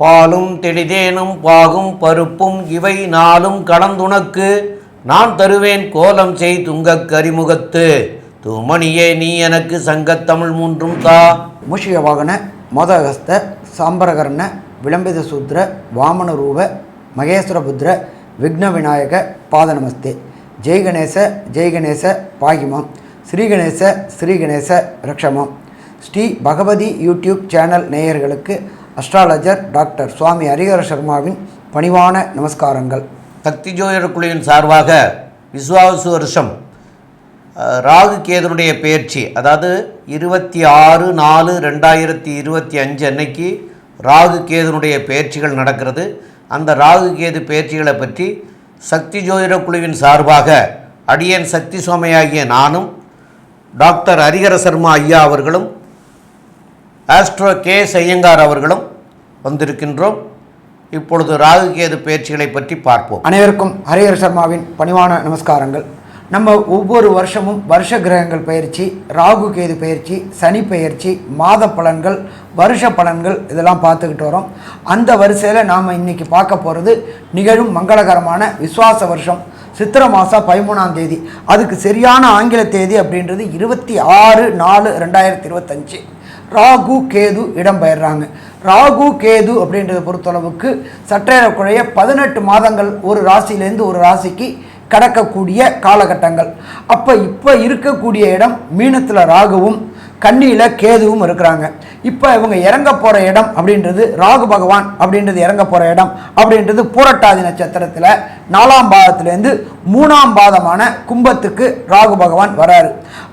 பாலும் தெளிதேனும் பாகும் பருப்பும் இவை நாளும் கலந்துனக்கு நான் தருவேன் கோலம் செய் துங்கக் கரிமுகத்து. தூமணியே நீ எனக்கு சங்கத்தமிழ் மூன்றும் தா. முஷிய வாகன மோதகஸ்த சாம்பரகர்ண விளம்பித சூத்ர வாமன ரூப மகேஸ்வரபுத்ர விக்ன விநாயக பாத நமஸ்தே ஜெய் கணேச ஜெய் கணேச பாகிமாம். ஸ்ரீ கணேச ஸ்ரீ கணேச ஸ்ரீ பகவதி யூடியூப் சேனல் நேயர்களுக்கு அஸ்ட்ராலஜர் டாக்டர் சுவாமி ஹரிஹர சர்மாவின் பணிவான நமஸ்காரங்கள். சக்தி ஜோதிடர் குழுவின் சார்பாக விஸ்வாவசு வருஷம் ராகு கேதனுடைய பயிற்சி அதாவது இருபத்தி ஆறு நாலு ரெண்டாயிரத்தி இருபத்தி அஞ்சு அன்னைக்கு ராகு கேதுனுடைய பயிற்சிகள் நடக்கிறது. அந்த ராகு கேது பயிற்சிகளை பற்றி சக்தி ஜோதிட குழுவின் சார்பாக அடியன் சக்தி சுவாமியாகிய நானும் டாக்டர் ஹரிஹர சர்மா ஐயா அவர்களும் ஆஸ்ட்ரோ கே ஐயங்கார் அவர்களும் வந்திருக்கின்றோம். இப்பொழுது ராகு கேது பற்றி பார்ப்போம். அனைவருக்கும் ஹரிஹர் சர்மாவின் பணிவான நமஸ்காரங்கள். நம்ம ஒவ்வொரு வருஷமும் வருஷ கிரகங்கள் பயிற்சி ராகு கேது பயிற்சி சனி பயிற்சி மாத பலன்கள் வருஷ பலன்கள் இதெல்லாம் பார்த்துக்கிட்டு வரோம். அந்த வரிசையில் நாம் இன்றைக்கி பார்க்க போகிறது நிகழும் மங்களகரமான விஸ்வாச வருஷம் சித்திர மாதம் பதிமூணாம் தேதி. அதுக்கு சரியான ஆங்கில தேதி அப்படின்றது இருபத்தி ஆறு நாலு ரெண்டாயிரத்தி இருபத்தஞ்சு. ராகு கேது இடம்பெயர்றாங்க ராகு கேது அப்படின்றத பொறுத்தளவுக்கு சற்றேறக்குறைய பதினெட்டு மாதங்கள் ஒரு ராசியிலேருந்து ஒரு ராசிக்கு கடக்கக்கூடிய காலகட்டங்கள். அப்போ இப்போ இருக்கக்கூடிய இடம் மீனத்தில் ராகுவும் கண்ணியில் கேதுவும் இருக்கிறாங்க. இப்போ இவங்க இறங்க போகிற இடம் அப்படின்றது ராகு பகவான் அப்படின்றது இறங்க போகிற இடம் அப்படின்றது பூரட்டாதி நட்சத்திரத்தில் நாலாம் பாதத்துலேருந்து மூணாம் பாதமான கும்பத்துக்கு ராகு பகவான் வராரு.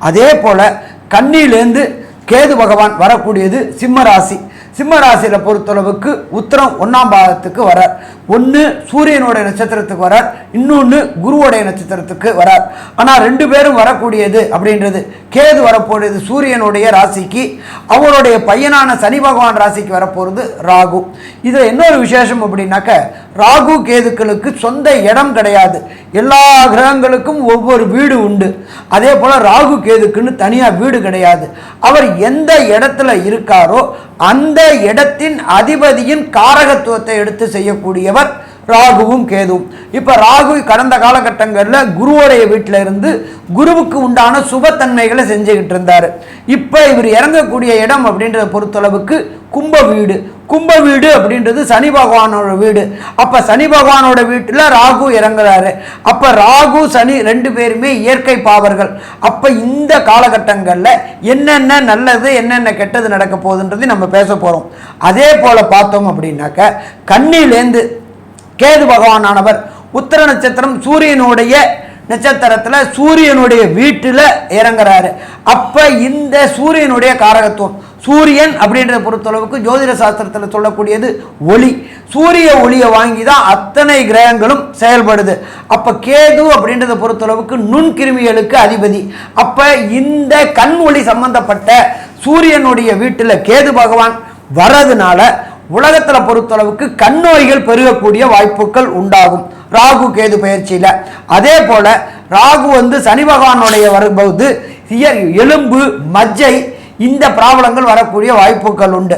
அதே போல் கண்ணிலேருந்து கேது பகவான் வரக்கூடியது சிம்ம ராசி. சிம்ம ராசியில் பொறுத்தளவுக்கு உத்தரம் ஒன்றாம் பாகத்துக்கு வரார். ஒன்று சூரியனுடைய நட்சத்திரத்துக்கு வரார். இன்னொன்று குருவுடைய நட்சத்திரத்துக்கு வரார். ஆனால் ரெண்டு பேரும் வரக்கூடியது அப்படின்றது கேது வரப்போகிறது சூரியனுடைய ராசிக்கு அவருடைய பையனான சனி பகவான் ராசிக்கு வரப்போகிறது ராகு. இதில் இன்னொரு விசேஷம் அப்படின்னாக்க ராகு கேதுக்களுக்கு சொந்த இடம் கிடையாது. எல்லா கிரகங்களுக்கும் ஒவ்வொரு வீடு உண்டு. அதே போல் ராகு கேதுக்குன்னு தனியாக வீடு கிடையாது. அவர் எந்த இடத்துல இருக்காரோ அந்த இடத்தின் அதிபதியின் காரகத்துவத்தை எடுத்து செய்யக்கூடியவர் ராகுவும் கேதுவும். இப்போ ராகு கடந்த காலகட்டங்களில் குருவோடைய வீட்டில் இருந்து குருவுக்கு உண்டான சுபத்தன்மைகளை செஞ்சுக்கிட்டு இருந்தார். இப்போ இவர் இறங்கக்கூடிய இடம் அப்படின்றத பொறுத்தளவுக்கு கும்ப வீடு. கும்ப வீடு அப்படின்றது சனி பகவானோட வீடு. அப்போ சனி பகவானோட வீட்டில் ராகு இறங்குறாரு. அப்போ ராகு சனி ரெண்டு பேருமே இயற்கை பாவர்கள். அப்போ இந்த காலகட்டங்களில் என்னென்ன நல்லது என்னென்ன கெட்டது நடக்க போகுதுன்றது நம்ம பேச போகிறோம் அதே போல் பார்த்தோம் அப்படின்னாக்க கண்ணிலேருந்து கேது பகவானானவர் உத்தர நட்சத்திரம் சூரியனுடைய நட்சத்திரத்தில் சூரியனுடைய வீட்டில் இறங்குறாரு. அப்போ இந்த சூரியனுடைய காரகத்துவம் சூரியன் அப்படின்றத பொறுத்தளவுக்கு ஜோதிட சாஸ்திரத்தில் சொல்லக்கூடியது ஒளி. சூரிய ஒளியை வாங்கி தான் அத்தனை கிரகங்களும் செயல்படுது. அப்போ கேது அப்படின்றத பொறுத்தளவுக்கு நுண்கிருமிகளுக்கு அதிபதி. அப்போ இந்த கண் ஒளி சம்பந்தப்பட்ட சூரியனுடைய வீட்டில் கேது பகவான் வர்றதுனால உலகத்தில் பொறுத்தளவுக்கு கண் நோய்கள் பெருகக்கூடிய வாய்ப்புகள் உண்டாகும். ராகு கேது பயிற்சியில். அதே போல ராகு வந்து சனி பகவானுடைய வரும்போது எலும்பு மஜ்ஜை இந்த ப்ராப்ளங்கள் வரக்கூடிய வாய்ப்புகள் உண்டு.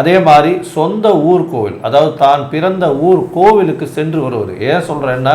அதே மாதிரி சொந்த ஊர் கோவில் அதாவது தான் பிறந்த ஊர் கோவிலுக்கு சென்று வருவது. ஏன் சொல்கிறேன்னா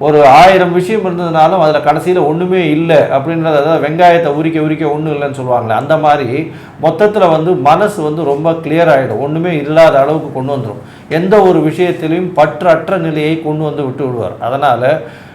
ஒரு ஆயிரம் விஷயம் இருந்ததுனாலும் அதில் கடைசியில் ஒன்றுமே இல்லை அப்படின்றது அதாவது வெங்காயத்தை உரிக்க உரிக்க ஒன்றும் இல்லைன்னு சொல்லுவாங்களே அந்த மாதிரி மொத்தத்தில் வந்து மனசு வந்து ரொம்ப கிளியர் ஆகிடும் ஒன்றுமே இல்லாத அளவுக்கு கொண்டு வந்துடும் எந்த ஒரு விஷயத்திலையும் பற்றற்ற நிலையை கொண்டு வந்து விட்டு விடுவார். அதனால்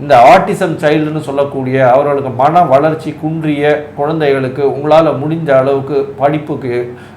இந்த ஆட்டிசம் சைல்டுன்னு சொல்லக்கூடிய அவர்களுக்கு மன வளர்ச்சி குன்றிய குழந்தைகளுக்கு உங்களால் முடிஞ்ச அளவுக்கு படிப்புக்கு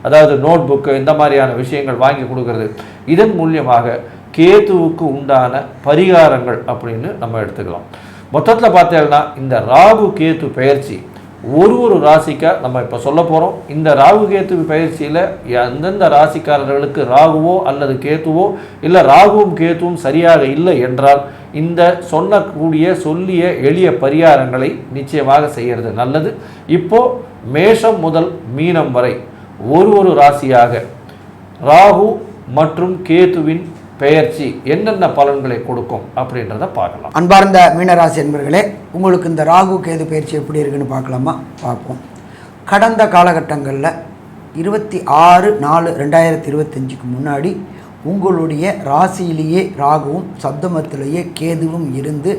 அதாவது நோட் புக்கு இந்த மாதிரியான விஷயங்கள் வாங்கி கொடுக்கறது. இதன் மூலியமாக கேதுவுக்கு உண்டான பரிகாரங்கள் அப்படின்னு நம்ம எடுத்துக்கலாம். மொத்தத்தில் பார்த்தேன்னா இந்த ராகு கேத்து பயிற்சி ஒரு ஒரு ராசிக்கா நம்ம இப்போ சொல்ல போகிறோம் இந்த ராகு கேத்து பயிற்சியில் எந்தெந்த ராசிக்காரர்களுக்கு ராகுவோ அல்லது கேத்துவோ இல்லை ராகுவும் கேத்துவும் சரியாக இல்லை என்றால் இந்த சொன்னக்கூடிய சொல்லிய எளிய பரிகாரங்களை நிச்சயமாக செய்கிறது நல்லது. இப்போது மேஷம் முதல் மீனம் வரை ஒரு ஒரு ராசியாக ராகு மற்றும் கேத்துவின் பெயர்ச்சி என்னென்ன பலன்களை கொடுக்கும் அப்படின்றத பார்க்கலாம். அன்பார்ந்த மீனராசி என்பர்களே உங்களுக்கு இந்த ராகு கேது பயிற்சி எப்படி இருக்குன்னு பார்க்கலாமா? பார்ப்போம். கடந்த காலகட்டங்களில் இருபத்தி ஆறு நாலு ரெண்டாயிரத்தி இருபத்தஞ்சுக்கு முன்னாடி உங்களுடைய ராசியிலேயே ராகுவும் சப்தமத்திலேயே கேதுவும் இருந்து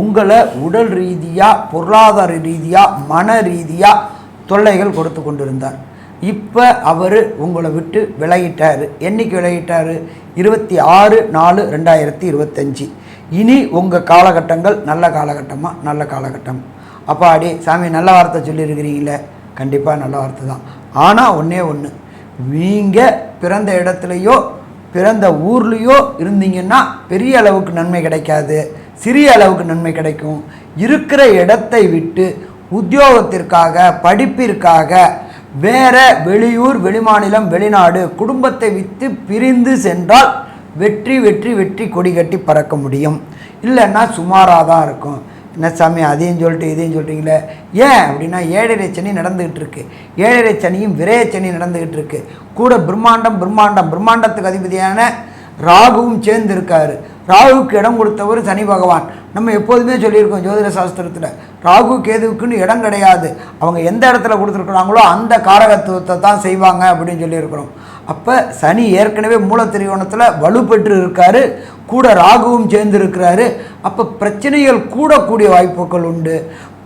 உங்களை உடல் ரீதியாக பொருளாதார ரீதியாக மன ரீதியாக தொல்லைகள் கொடுத்து கொண்டிருந்தார். இப்போ அவர் உங்களை விட்டு விலகிட்டார். என்றைக்கு விலகிட்டார்? இருபத்தி ஆறு நாலு ரெண்டாயிரத்தி இருபத்தஞ்சி. இனி உங்கள் காலகட்டங்கள் நல்ல காலகட்டமாக நல்ல காலகட்டம். அப்பாடி சாமி நல்ல வார்த்தை சொல்லியிருக்கிறீங்களே. கண்டிப்பாக நல்ல வார்த்தை தான். ஆனால் ஒன்றே ஒன்று நீங்கள் பிறந்த இடத்துலையோ பிறந்த ஊர்லேயோ இருந்தீங்கன்னா பெரிய அளவுக்கு நன்மை கிடைக்காது. சிறிய அளவுக்கு நன்மை கிடைக்கும். இருக்கிற இடத்தை விட்டு உத்தியோகத்திற்காக படிப்பிற்காக வேற வெளியூர் வெளிமாநிலம் வெளிநாடு குடும்பத்தை விற்று பிரிந்து சென்றால் வெற்றி வெற்றி வெற்றி கொடி கட்டி பறக்க முடியும். இல்லைன்னா சுமாராக தான் இருக்கும். என்ன சாமி அதையும் சொல்லிட்டு இதையும் சொல்கிறீங்களே ஏன் அப்படின்னா ஏழரை சனி நடந்துக்கிட்டு இருக்கு. ஏழரை சனியும் விரைய சனி நடந்துக்கிட்டு இருக்கு. கூட பிரம்மாண்டம் பிரம்மாண்டம் பிரம்மாண்டத்துக்கு அதிபதியான ராகுவும் சேர்ந்து இருக்காரு ராகுவுக்கு இடம் கொடுத்தவர் சனி பகவான். நம்ம எப்போதுமே சொல்லியிருக்கோம் ஜோதிட சாஸ்திரத்தில் ராகு கேதுவுக்குன்னு இடம் கிடையாது. அவங்க எந்த இடத்துல கொடுத்துருக்குறாங்களோ அந்த காரகத்துவத்தை தான் செய்வாங்க அப்படின்னு சொல்லியிருக்கிறோம். அப்போ சனி ஏற்கனவே மூலத்திரிகோணத்தில் வலுப்பெற்று இருக்காரு கூட ராகுவும் சேர்ந்து இருக்கிறாரு அப்போ பிரச்சனைகள் கூடக்கூடிய வாய்ப்புகள் உண்டு.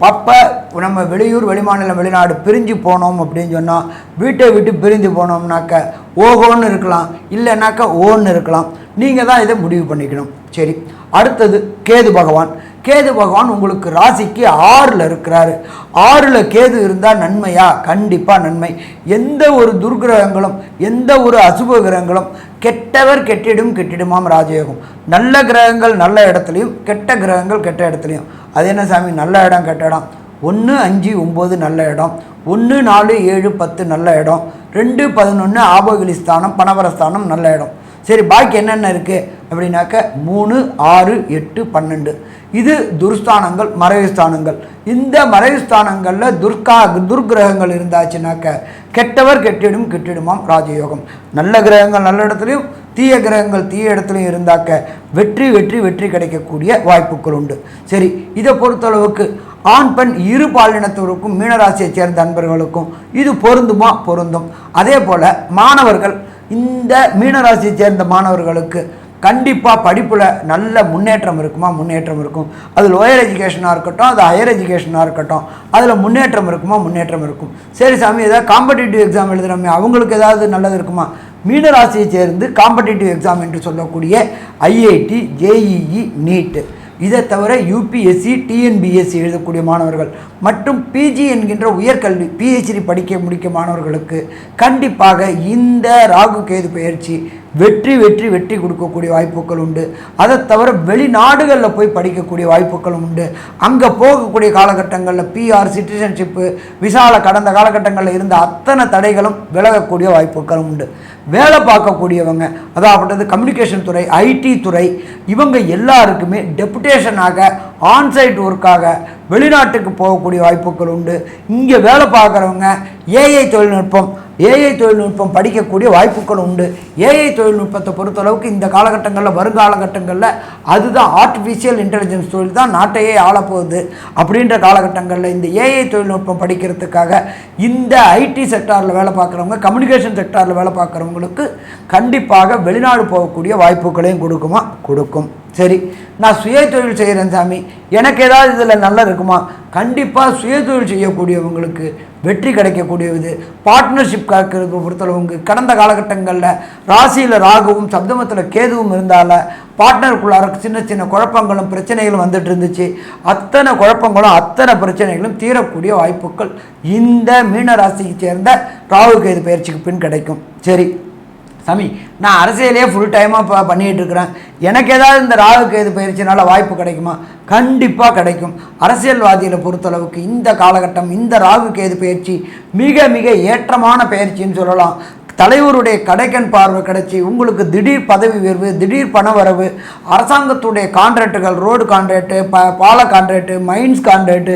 அப்போ நம்ம வெளியூர் வெளிமாநிலம் வெளிநாடு பிரிஞ்சு போனோம் அப்படின்னு சொன்னால் வீட்டை விட்டு பிரிஞ்சு போனோம்னாக்க ஓஹோன்னு இருக்கலாம் இல்லைனாக்கா ஓன்னு இருக்கலாம். நீங்கள் தான் இதை முடிவு பண்ணிக்கணும். சரி அடுத்தது கேது பகவான். கேது பகவான் உங்களுக்கு ராசிக்கு ஆறில் இருக்கிறாரு. ஆறில் கேது இருந்தால் நன்மையா? கண்டிப்பாக நன்மை. எந்த ஒரு துர்கிரகங்களும் எந்த ஒரு அசுப கிரகங்களும் கெட்டவர் கெட்டிடும் கெட்டிடுமாம் ராஜயோகம். நல்ல கிரகங்கள் நல்ல இடத்துலையும் கெட்ட கிரகங்கள் கெட்ட இடத்துலையும். அது என்ன சாமி? நல்ல இடம் கெட்ட இடம். ஒன்று அஞ்சு ஒம்பது நல்ல இடம். ஒன்று நாலு ஏழு பத்து நல்ல இடம். ரெண்டு பதினொன்று ஆபோகிலிஸ்தானம் பணபரஸ்தானம் நல்ல இடம். சரி பாக்கி என்னென்ன இருக்குது அப்படின்னாக்க மூணு ஆறு எட்டு பன்னெண்டு. இது துர்ஸ்தானங்கள் மறைவுஸ்தானங்கள் இந்த மறைவுஸ்தானங்களில் துர்கா துர்கிரகங்கள் இருந்தாச்சுனாக்க கெட்டவர் கெட்டிடும் கெட்டிடுமாம் ராஜயோகம். நல்ல கிரகங்கள் நல்ல இடத்துலையும் தீய கிரகங்கள் தீய இடத்துலையும் இருந்தாக்க வெற்றி வெற்றி வெற்றி கிடைக்கக்கூடிய வாய்ப்புகள் உண்டு. சரி இதை பொறுத்தளவுக்கு ஆண் பெண் இரு பாலினத்தவருக்கும் மீனராசியைச் சேர்ந்த அன்பர்களுக்கும் இது பொருந்துமா? பொருந்தும். அதே போல் மாணவர்கள் இந்த மீனராசியை சேர்ந்த மாணவர்களுக்கு கண்டிப்பாக படிப்பில் நல்ல முன்னேற்றம் இருக்குமா? முன்னேற்றம் இருக்கும். அது லோயர் எஜுகேஷனாக இருக்கட்டும் அது ஹையர் எஜுகேஷனாக இருக்கட்டும் அதில் முன்னேற்றம் இருக்குமா? முன்னேற்றம் இருக்கும். சரி சாமி ஏதாவது காம்படிட்டிவ் எக்ஸாம் எழுதுகிறோமே அவங்களுக்கு ஏதாவது நல்லது இருக்குமா? மீனராசியை சேர்ந்து காம்படிட்டிவ் எக்ஸாம் என்று சொல்லக்கூடிய ஐஐடி ஜேஇஇ நீட்டு இதை தவிர யூபிஎஸ்சி டிஎன்பிஎஸ்சி எழுதக்கூடிய மாணவர்கள் மற்றும் பிஜி என்கின்ற உயர்கல்வி பிஹெச்டி படிக்க முடிக்க மாணவர்களுக்கு கண்டிப்பாக இந்த ராகு கேது பயிற்சி வெற்றி வெற்றி வெற்றி கொடுக்கக்கூடிய வாய்ப்புகள் உண்டு. அதை தவிர வெளிநாடுகளில் போய் படிக்கக்கூடிய வாய்ப்புகளும் உண்டு. அங்கே போகக்கூடிய காலகட்டங்களில் பிஆர் சிட்டிசன்ஷிப்பு விசால கடந்த காலகட்டங்களில் இருந்த அத்தனை தடைகளும் விலகக்கூடிய வாய்ப்புகளும் உண்டு. வேலை பார்க்கக்கூடியவங்க அதாவது கம்யூனிகேஷன் துறை ஐடி துறை இவங்க எல்லாருக்குமே டெபுடேஷனாக ஆன்சைட் ஒர்க்காக வெளிநாட்டுக்கு போகக்கூடிய வாய்ப்புகள் உண்டு. இங்கே வேலை பார்க்குறவங்க ஏஐ தொழில்நுட்பம் ஏஐ தொழில்நுட்பம் படிக்கக்கூடிய வாய்ப்புகள் உண்டு. ஏஐ தொழில்நுட்பத்தை பொறுத்தளவுக்கு இந்த காலகட்டங்களில் வருங்காலகட்டங்களில் அதுதான் ஆர்டிஃபிஷியல் இன்டெலிஜென்ஸ் தொழில் தான் நாட்டையே ஆளப்போகுது. அப்படின்ற காலகட்டங்களில் இந்த ஏஐ தொழில்நுட்பம் படிக்கிறதுக்காக இந்த ஐடி செக்டாரில் வேலை பார்க்குறவங்க கம்யூனிகேஷன் செக்டாரில் வேலை பார்க்குறவங்களுக்கு கண்டிப்பாக வெளிநாடு போகக்கூடிய வாய்ப்புகளையும் கொடுக்குமா? கொடுக்கும். சரி நான் சுய தொழில் செய்கிறேன் சாமி. எனக்கு ஏதாவது இதில் நல்லா இருக்குமா கண்டிப்பாக சுய தொழில் செய்யக்கூடியவங்களுக்கு வெற்றி கிடைக்கக்கூடியது. பார்ட்னர்ஷிப் காக்கிறது பொறுத்தளவுக்கு கடந்த காலகட்டங்களில் ராசியில் ராகுவும் சப்தமத்தில் கேதுவும் இருந்தால பார்ட்னருக்குள்ளார சின்ன சின்ன குழப்பங்களும் பிரச்சனைகளும் வந்துட்டு இருந்துச்சு. அத்தனை குழப்பங்களும் அத்தனை பிரச்சனைகளும் தீரக்கூடிய வாய்ப்புகள் இந்த மீன சேர்ந்த ராகு கேது பயிற்சிக்கு பின் கிடைக்கும். சரி சாமி நான் அரசியலே ஃபுல் டைமாக இப்போ பண்ணிகிட்டு இருக்கிறேன். எனக்கு ஏதாவது இந்த ராகு கேது பயிற்சினால வாய்ப்பு கிடைக்குமா? கண்டிப்பாக கிடைக்கும். அரசியல்வாதிகளை பொறுத்தளவுக்கு இந்த காலகட்டம் இந்த ராகு கேது பயிற்சி? மிக மிக ஏற்றமான பயிற்சின்னு சொல்லலாம். தலைவருடைய கடைக்கன் பார்வை கிடைச்சி உங்களுக்கு திடீர் பதவி உயர்வு திடீர் பண வரவு அரசாங்கத்துடைய கான்ட்ராக்டுகள் ரோடு கான்ட்ராக்டு ப பால கான்ட்ராக்டு மைன்ஸ் கான்ட்ராக்டு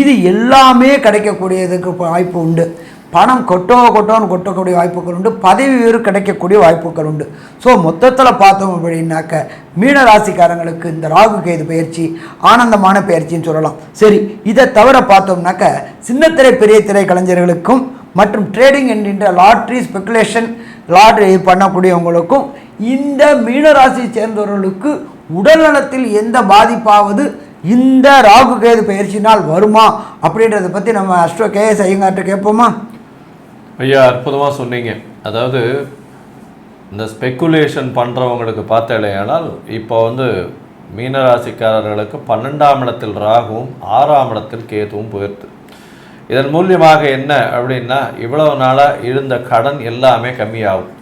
இது எல்லாமே கிடைக்கக்கூடியதுக்கு வாய்ப்பு உண்டு. பணம் கொட்டோ கொட்டோன்னு கொட்டக்கூடிய வாய்ப்புகள் உண்டு. பதவி உயர்வு கிடைக்கக்கூடிய வாய்ப்புகள் உண்டு. ஸோ மொத்தத்தில் பார்த்தோம் அப்படின்னாக்க மீன ராசிக்காரங்களுக்கு இந்த ராகு கேது பயிற்சி ஆனந்தமான பயிற்சின்னு சொல்லலாம். சரி இதை தவிர பார்த்தோம்னாக்க சின்னத்திரை பெரிய திரை கலைஞர்களுக்கும் மற்றும் ட்ரேடிங் என்கின்ற லாட்ரி ஸ்பெகுலேஷன் லாட்ரி பண்ணக்கூடியவங்களுக்கும் இந்த மீனராசியை சேர்ந்தவர்களுக்கு உடல் நலத்தில் எந்த பாதிப்பாவது இந்த ராகு கேது பயிற்சினால் வருமா அப்படின்றத பற்றி நம்ம அஸ்ட்ரோ கேஎஸ் ஐயங்கார்ட்ட கேட்போமா? ஐயா அற்புதமாக சொன்னீங்க. அதாவது இந்த ஸ்பெக்குலேஷன் பண்ணுறவங்களுக்கு பார்த்தாலேயானால் இப்போ வந்து மீனராசிக்காரர்களுக்கு பன்னெண்டாம் இடத்தில் ராகுவும் ஆறாம் இடத்தில் கேதுவும் போயிடுது இதன் மூலியமாக என்ன அப்படின்னா இவ்வளவு நாளாக இருந்த கடன் எல்லாமே கம்மியாகும்.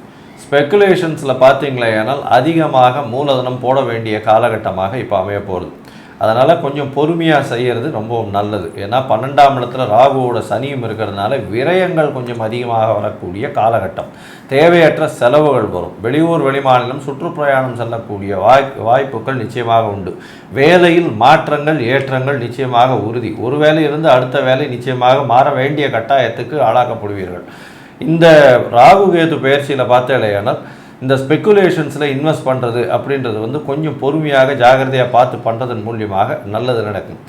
ஸ்பெக்குலேஷன்ஸில் பார்த்தீங்களே ஆனால் அதிகமாக மூலதனம் போட வேண்டிய காலகட்டமாக இப்போ அமைய போகிறது அதனால் கொஞ்சம் பொறுமையாக செய்கிறது ரொம்பவும் நல்லது. ஏன்னா பன்னெண்டாம் இடத்துல ராகுவோட சனியும் இருக்கிறதுனால விரயங்கள் கொஞ்சம் அதிகமாக வரக்கூடிய காலகட்டம். தேவையற்ற செலவுகள் வரும். வெளியூர் வெளிமாநிலம் சுற்றுப்பிரயாணம் செல்லக்கூடிய வாய் வாய்ப்புகள் நிச்சயமாக உண்டு. வேலையில் மாற்றங்கள் ஏற்றங்கள் நிச்சயமாக உறுதி. ஒரு வேலையிலிருந்து அடுத்த வேலை நிச்சயமாக மாற வேண்டிய கட்டாயத்துக்கு ஆளாக்கப்படுவீர்கள். இந்த ராகு கேது பயிற்சியில் பார்த்தேலையானால் இந்த ஸ்பெக்குலேஷன்ஸில் இன்வெஸ்ட் பண்ணுறது அப்படின்றது வந்து கொஞ்சம் பொறுமையாக ஜாகிரதையாக பார்த்து பண்ணுறதன் மூலியமாக நல்லது நடக்கும்.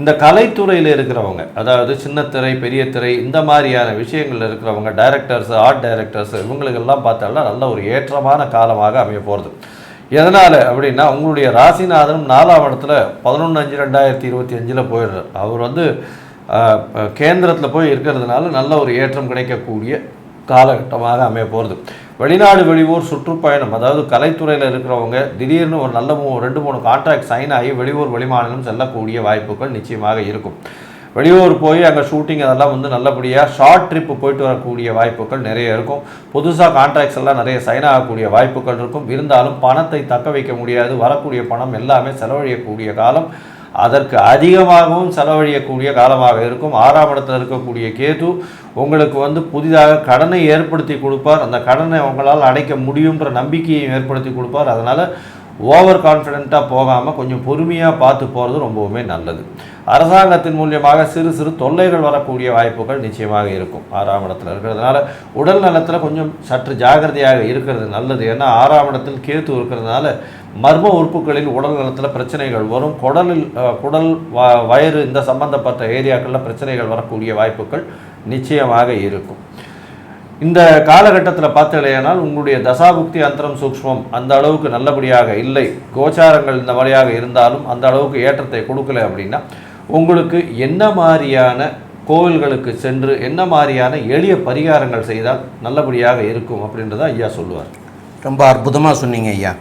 இந்த கலைத்துறையில் இருக்கிறவங்க அதாவது சின்ன திரை பெரிய திரை இந்த மாதிரியான விஷயங்கள் இருக்கிறவங்க டைரக்டர்ஸ் ஆர்ட் டைரக்டர்ஸ் இவங்களுக்கெல்லாம் பார்த்தாலும் நல்ல ஒரு ஏற்றமான காலமாக அமைய போகிறது எதனால் அப்படின்னா உங்களுடைய ராசிநாதனும் நாலாம் இடத்துல பதினொன்று அஞ்சு ரெண்டாயிரத்தி இருபத்தி அஞ்சில் போயிடுறார். அவர் வந்து கேந்திரத்தில் போய் இருக்கிறதுனால நல்ல ஒரு ஏற்றம் கிடைக்கக்கூடிய காலகட்டமாக அமைய போகிறது வெளிநாடு வெளியூர் சுற்றுப்பயணம் அதாவது கலைத்துறையில் இருக்கிறவங்க திடீர்னு ஒரு நல்ல மூ ரெண்டு மூணு கான்ட்ராக்ட் சைன் ஆகி வெளியூர் வெளிமாநிலம் செல்லக்கூடிய வாய்ப்புகள் நிச்சயமாக இருக்கும். வெளியூர் போய் அங்கே ஷூட்டிங் அதெல்லாம் வந்து நல்லபடியாக ஷார்ட் ட்ரிப் போயிட்டு வரக்கூடிய வாய்ப்புகள் நிறைய இருக்கும். புதுசாக கான்ட்ராக்ட்ஸ் எல்லாம் நிறைய சைன் ஆகக்கூடிய வாய்ப்புகள் இருக்கும். இருந்தாலும் பணத்தை தக்க வைக்க முடியாது. வரக்கூடிய பணம் எல்லாமே செலவழியக்கூடிய காலம். அதற்கு அதிகமாகவும் செலவழியக்கூடிய காலமாக இருக்கும். ஆறாம் இடத்தில் இருக்கக்கூடிய கேது உங்களுக்கு வந்து புதிதாக கடனை ஏற்படுத்தி கொடுப்பார். அந்த கடனை உங்களால் அடைக்க முடியுன்ற நம்பிக்கையை ஏற்படுத்தி கொடுப்பார். அதனால் ஓவர் கான்ஃபிடென்ட்டாக போகாமல் கொஞ்சம் பொறுமையாக பார்த்து போகிறது ரொம்பவுமே நல்லது. அரசாங்கத்தின் மூலியமாக சிறு சிறு தொல்லைகள் வரக்கூடிய வாய்ப்புகள் நிச்சயமாக இருக்கும். ஆறாம் இடத்தில் இருக்கிறதுனால உடல் நலத்தில் கொஞ்சம் சற்று ஜாகிரதையாக இருக்கிறது நல்லது. ஏன்னா ஆறாம் இடத்தில் கேத்து இருக்கிறதுனால மர்ம உறுப்புகளில் உடல் நலத்தில் பிரச்சனைகள் வரும். குடலில் குடல் வ வயிறு இந்த சம்பந்தப்பட்ட ஏரியாக்களில் பிரச்சனைகள் வரக்கூடிய வாய்ப்புகள் நிச்சயமாக இருக்கும். இந்த காலகட்டத்தில் பார்த்தீங்கன்னா உங்களுடைய தசாபுக்தி அந்தரம் சூக்ஷ்மம் அந்த அளவுக்கு நல்லபடியாக இல்லை. கோச்சாரங்கள் இந்த வழியாக இருந்தாலும் அந்த அளவுக்கு ஏற்றத்தை கொடுக்கல அப்படின்னா உங்களுக்கு என்ன மாதிரியான கோவில்களுக்கு சென்று என்ன மாதிரியான எளிய பரிகாரங்கள் செய்தால் நல்லபடியாக இருக்கும் அப்படின்றத ஐயா சொல்லுவார். ரொம்ப அற்புதமாக சொன்னீங்க ஐயா.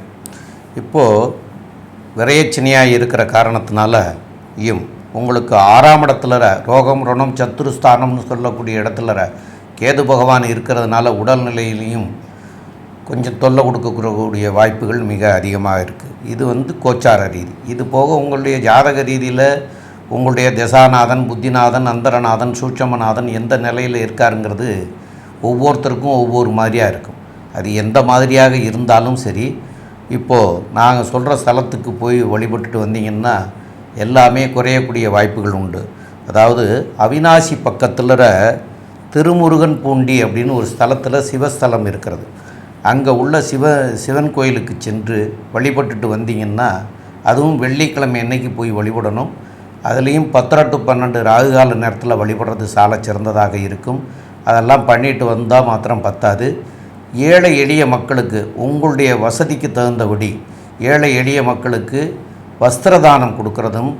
இப்போது விரையச்சனியாக இருக்கிற காரணத்தினால யும் உங்களுக்கு ஆறாம் இடத்துல ரோகம் ருணம் சத்துருஸ்தானம்னு சொல்லக்கூடிய இடத்துல கேது பகவான் இருக்கிறதுனால உடல்நிலையிலையும் கொஞ்சம் தொல்லை கொடுக்கக்கூடிய வாய்ப்புகள் மிக அதிகமாக இருக்குது இது வந்து கோச்சார ரீதி. இது போக உங்களுடைய ஜாதக ரீதியில் உங்களுடைய தசாநாதன் புத்திநாதன் அந்தரநாதன் சூட்சமநாதன் எந்த நிலையில் இருக்காருங்கிறது ஒவ்வொருத்தருக்கும் ஒவ்வொரு மாதிரியாக இருக்கும். அது எந்த மாதிரியாக இருந்தாலும் சரி இப்போது நாங்கள் சொல்கிற ஸ்தலத்துக்கு போய் வழிபட்டுட்டு வந்தீங்கன்னா எல்லாமே குறையக்கூடிய வாய்ப்புகள் உண்டு. அதாவது அவினாசி பக்கத்தில் திருமுருகன் பூண்டி அப்படின்னு ஒரு ஸ்தலத்தில் சிவஸ்தலம் இருக்கிறது. அங்கே உள்ள சிவ சிவன் கோயிலுக்கு சென்று வழிபட்டுட்டு வந்தீங்கன்னா அதுவும் வெள்ளிக்கிழமை அன்னைக்கு போய் வழிபடணும்? அதுலேயும் பத்தரை டு பன்னெண்டு ராகுகால நேரத்தில் வழிபடுறது சால சிறந்ததாக இருக்கும். அதெல்லாம் பண்ணிட்டு வந்தால் மாத்திரம் பத்தாது. ஏழை எளிய மக்களுக்கு உங்களுடைய வசதிக்கு தகுந்தபடி ஏழை எளிய மக்களுக்கு வஸ்திரதானம் கொடுக்கறதும்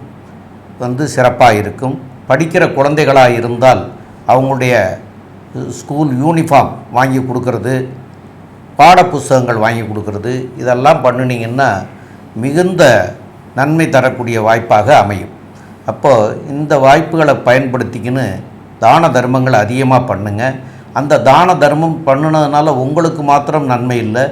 வந்து சிறப்பாக இருக்கும். படிக்கிற குழந்தைகளாக இருந்தால் அவங்களுடைய ஸ்கூல் யூனிஃபார்ம் வாங்கி கொடுக்கறது பாடப்புஸ்தகங்கள் வாங்கி கொடுக்கறது இதெல்லாம் பண்ணினீங்கன்னா மிகுந்த நன்மை தரக்கூடிய வாய்ப்பாக அமையும். அப்போது இந்த வாய்ப்புகளை பயன்படுத்திக்கின்னு தான தர்மங்கள் அதிகமாக பண்ணுங்கள் அந்த தான தர்மம் பண்ணுனதுனால உங்களுக்கு மாத்திரம் நன்மை இல்லை.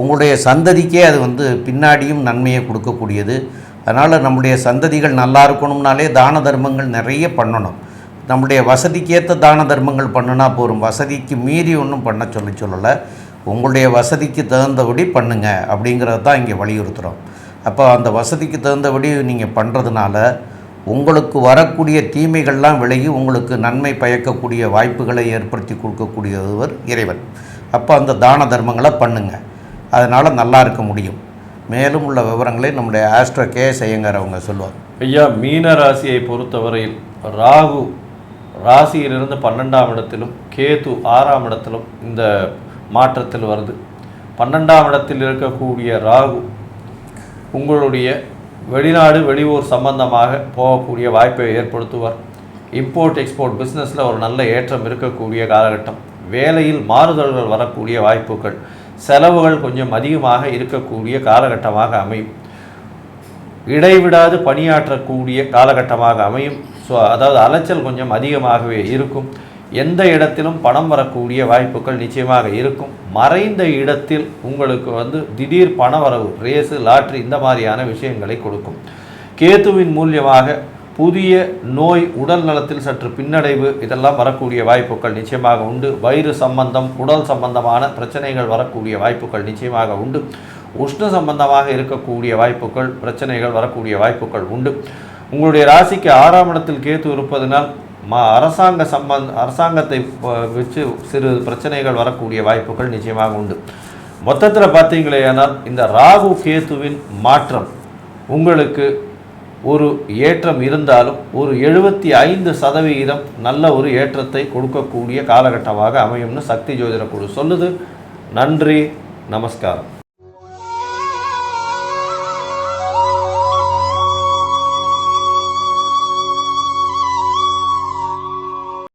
உங்களுடைய சந்ததிக்கே அது வந்து பின்னாடியும் நன்மையை கொடுக்கக்கூடியது. அதனால் நம்முடைய சந்ததிகள் நல்லா இருக்கணும்னாலே தான தர்மங்கள் நிறைய பண்ணணும். நம்முடைய வசதிக்கேற்ற தான தர்மங்கள் பண்ணுனா போதும். வசதிக்கு மீறி ஒன்றும் பண்ண சொல்லி சொல்லலை. உங்களுடைய வசதிக்கு தகுந்தபடி பண்ணுங்க அப்படிங்கிறது தான் இங்கே வலியுறுத்துகிறோம் அப்போ அந்த வசதிக்கு தகுந்தபடி நீங்கள் பண்ணுறதுனால உங்களுக்கு வரக்கூடிய தீமைகள்லாம் விலகி உங்களுக்கு நன்மை பயக்கக்கூடிய வாய்ப்புகளை ஏற்படுத்தி கொடுக்கக்கூடியவர் இறைவன். அப்போ அந்த தான தர்மங்களை பண்ணுங்கள் அதனால் நல்லா இருக்க முடியும். மேலும் உள்ள விவரங்களை நம்முடைய ஆஸ்ட்ரோ கே ஐயங்கார் அவங்க சொல்லுவார். ஐயா மீன ராசியை பொறுத்தவரையில் ராகு ராசியிலிருந்து பன்னெண்டாம் இடத்திலும் கேது ஆறாம் இடத்திலும் இந்த மாற்றத்தில் வருது. பன்னெண்டாம் இடத்தில் இருக்கக்கூடிய ராகு உங்களுடைய வெளிநாடு வெளியூர் சம்பந்தமாக போகக்கூடிய வாய்ப்பை ஏற்படுத்துவார். இம்போர்ட் எக்ஸ்போர்ட் பிஸ்னஸில் ஒரு நல்ல ஏற்றம் இருக்கக்கூடிய காலகட்டம். வேலையில் மாறுதல்கள் வரக்கூடிய வாய்ப்புகள் செலவுகள் கொஞ்சம் அதிகமாக இருக்கக்கூடிய காலகட்டமாக அமையும். இடைவிடாது பணியாற்றக்கூடிய காலகட்டமாக அமையும். ஸோ அதாவது அலைச்சல் கொஞ்சம் அதிகமாகவே இருக்கும். எந்த இடத்திலும் பணம் வரக்கூடிய வாய்ப்புகள் நிச்சயமாக இருக்கும். மறைந்த இடத்தில் உங்களுக்கு வந்து திடீர் பணவரவு ரேஸு லாட்ரி இந்த மாதிரியான விஷயங்களை கொடுக்கும். கேத்துவின் மூலியமாக புதிய நோய் உடல் நலத்தில் சற்று பின்னடைவு இதெல்லாம் வரக்கூடிய வாய்ப்புகள் நிச்சயமாக உண்டு. வயிறு சம்பந்தம் உடல் சம்பந்தமான பிரச்சனைகள் வரக்கூடிய வாய்ப்புகள் நிச்சயமாக உண்டு. உஷ்ண சம்பந்தமாக இருக்கக்கூடிய வாய்ப்புகள் பிரச்சனைகள் வரக்கூடிய வாய்ப்புகள் உண்டு. உங்களுடைய ராசிக்கு ஆறாம் இடத்தில் கேத்து இருப்பதனால் மா அரசாங்க சம்பந்த அரசாங்கத்தை வச்சு சிறு பிரச்சனைகள் வரக்கூடிய வாய்ப்புகள் நிச்சயமாக உண்டு. மொத்தத்தில் பார்த்தீங்களேயானால் இந்த ராகு கேத்துவின் மாற்றம் உங்களுக்கு ஒரு ஏற்றம் இருந்தாலும் ஒரு எழுபத்தி ஐந்து சதவிகிதம் நல்ல ஒரு ஏற்றத்தை கொடுக்கக்கூடிய காலகட்டமாக அமையும்னு சக்தி ஜோதிட குழு சொல்லுது. நன்றி நமஸ்காரம்.